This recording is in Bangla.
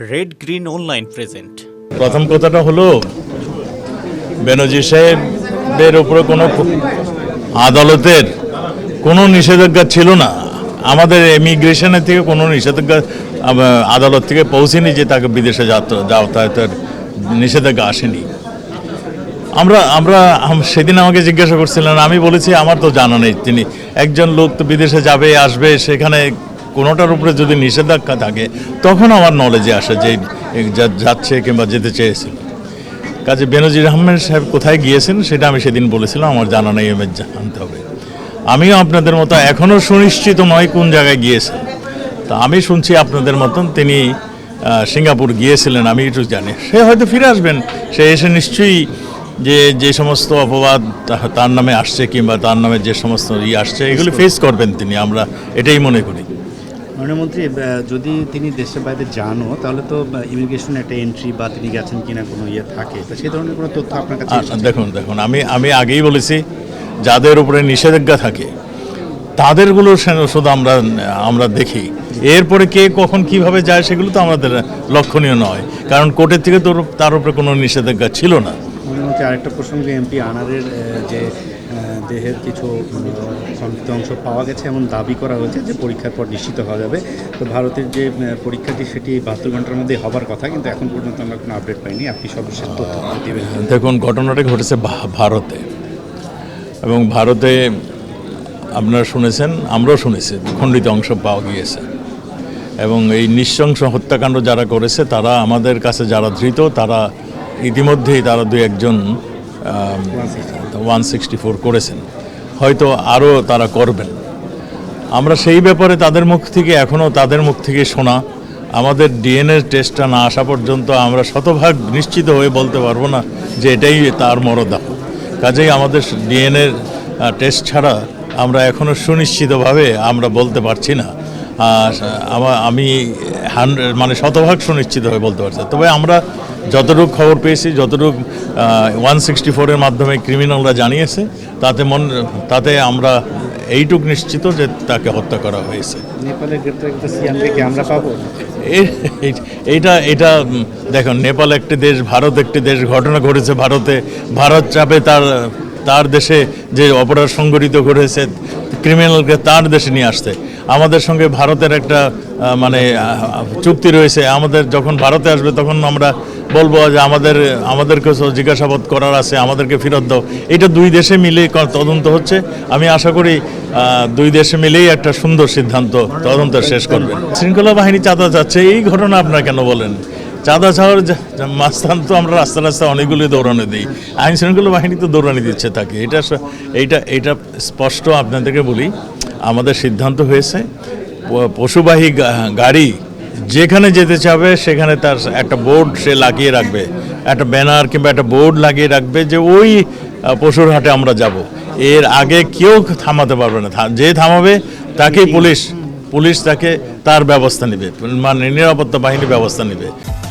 রেড গ্রিন অনলাইন প্রেজেন্ট প্রথম কথাটা হলো বেনজি সাহেবের উপরে কোনো আদালতের কোনো নিষেধাজ্ঞা ছিল না। আমাদের ইমিগ্রেশনের থেকে কোনো নিষেধাজ্ঞা, আদালত থেকে পৌঁছেনি যে তাকে বিদেশে যাত্রা যাতায়াতের নিষেধাজ্ঞা আসেনি। আমরা আমরা সেদিন আমাকে জিজ্ঞাসা করছিলেন, আমি বলেছি, আমার তো জানা নেই। তিনি একজন লোক তো বিদেশে যাবে, আসবে, সেখানে কোনোটার উপরে যদি নিষেধাজ্ঞা থাকে তখন আমার নলেজে আসে যে যাচ্ছে কিংবা যেতে চেয়েছিল। কাজে বেনজির আহমেদ সাহেব কোথায় গিয়েছেন সেটা আমি সেদিন বলেছিলাম আমার জানা নেই এবার জানতে হবে। আমিও আপনাদের মতো এখনও সুনিশ্চিত নয় কোন জায়গায় গিয়েছেন। তা আমি শুনছি আপনাদের মতন তিনি সিঙ্গাপুর গিয়েছিলেন আমি একটু জানি। সে হয়তো ফিরে আসবেন সে এসে নিশ্চয়ই যে যে সমস্ত অপবাদ তার নামে আসছে কিংবা তার নামে যে সমস্ত ই আসছে এগুলি ফেস করবেন তিনি আমরা এটাই মনে করি। আহ, যদি তিনি দেশের বাইরে যানও তাহলে তো ইমিগ্রেশন একটা এন্ট্রি বা তিনি গেছেন কিনা কোনো ইয়ে থাকে। তো সেই ধরনের কোনো তথ্য আপনার কাছে দেখুন দেখুন আমি আমি আগেই বলেছি যাদের উপরে নিষেধাজ্ঞা থাকে তাদেরগুলো শুধু আমরা আমরা দেখি। এরপরে কে কখন কীভাবে যায় সেগুলো তো আমাদের লক্ষণীয় নয়। কারণ কোর্টের থেকে তো তার উপরে কোনো নিষেধাজ্ঞা ছিল না। আরেকটা প্রসঙ্গে এমপি আনারের যে দেহের কিছু সংযুক্ত অংশ পাওয়া গেছে এমন দাবি করা হয়েছে যে পরীক্ষার পর নিশ্চিত হওয়া যাবে। তো ভারতের যে পরীক্ষাটি সেটি বাহাত্তর ঘণ্টার মধ্যে হবার কথা, কিন্তু এখন পর্যন্ত আমরা কোনো আপডেট পাইনি। আপনি সর্বশেষ তথ্য দেবেন। দেখুন, ঘটনাটা ঘটেছে ভারতে। এবং ভারতে আপনারা শুনেছেন, আমরাও শুনেছি, খণ্ডিত অংশ পাওয়া গিয়েছে। এবং এই নৃশংস হত্যাকাণ্ড যারা করেছে, তারা আমাদের কাছে যারা ধৃত, তারা ইতিমধ্যেই তারা দু একজন ওয়ান সিক্সটি ফোর করেছেন। হয়তো আরও তারা করবেন। আমরা সেই ব্যাপারে তাদের মুখ থেকে এখনও তাদের মুখ থেকে শোনা। আমাদের ডিএনএ টেস্টটা না আসা পর্যন্ত আমরা শতভাগ নিশ্চিত হয়ে বলতে পারব না যে এটাই তার মরদাহ। কাজেই আমাদের ডিএনএ টেস্ট ছাড়া আমরা এখনও সুনিশ্চিতভাবে আমরা বলতে পারছি না। আমা- মানে শতভাগ সুনিশ্চিত হয়ে বলতে পারছি। তবে আমরা যতটুকু খবর পেয়েছি যতটুকু ওয়ান সিক্সটি ফোরের মাধ্যমে ক্রিমিনালরা জানিয়েছে তাতে মন তাতে আমরা এইটুক নিশ্চিত যে তাকে হত্যা করা হয়েছে। আমরা পাবো? এইটা এটা দেখুন নেপাল একটি দেশ ভারত একটি দেশ ঘটনা ঘটেছে ভারতে। ভারত চাপে তার তার দেশে যে অপরাধ সংগঠিত করেছে ক্রিমিনালকে তার দেশে নিয়ে আসতে আমাদের সঙ্গে ভারতের একটা মানে চুক্তি রয়েছে। আমাদের যখন ভারতে আসবে, তখন আমরা বলব যে আমাদের আমাদেরকে জিজ্ঞাসাবাদ করার আছে, আমাদেরকে ফেরত দাও। এটা দুই দেশে মিলে তদন্ত হচ্ছে। আমি আশা করি দুই দেশে মিলেই একটা সুন্দর সিদ্ধান্ত তদন্ত শেষ করবে। শৃঙ্খলা বাহিনী চাঁদা যাচ্ছে এই ঘটনা আপনারা কেন বলেন? চাঁদা যা- মাস্তান তো আমরা রাস্তা রাস্তা অনেকগুলি দৌড়ানো দিই। আইন শৃঙ্খলা বাহিনী তো দৌড়ানি দিচ্ছে তাকে। এটা এইটা এটা স্পষ্ট আপনাদেরকে বলি। আমাদের সিদ্ধান্ত হয়েছে পশুবাহী গাড়ি যেখানে যেতে চাবে, সেখানে তার একটা বোর্ড সে লাগিয়ে রাখবে। একটা ব্যানার কিংবা একটা বোর্ড লাগিয়ে রাখবে যে ওই পশুর হাটে আমরা যাব। এর আগে কেউ থামাতে পারবে না। যে থামাবে, তাকেই পুলিশ পুলিশ তাকে তার ব্যবস্থা নেবে। মানে নিরাপত্তা বাহিনী ব্যবস্থা নেবে।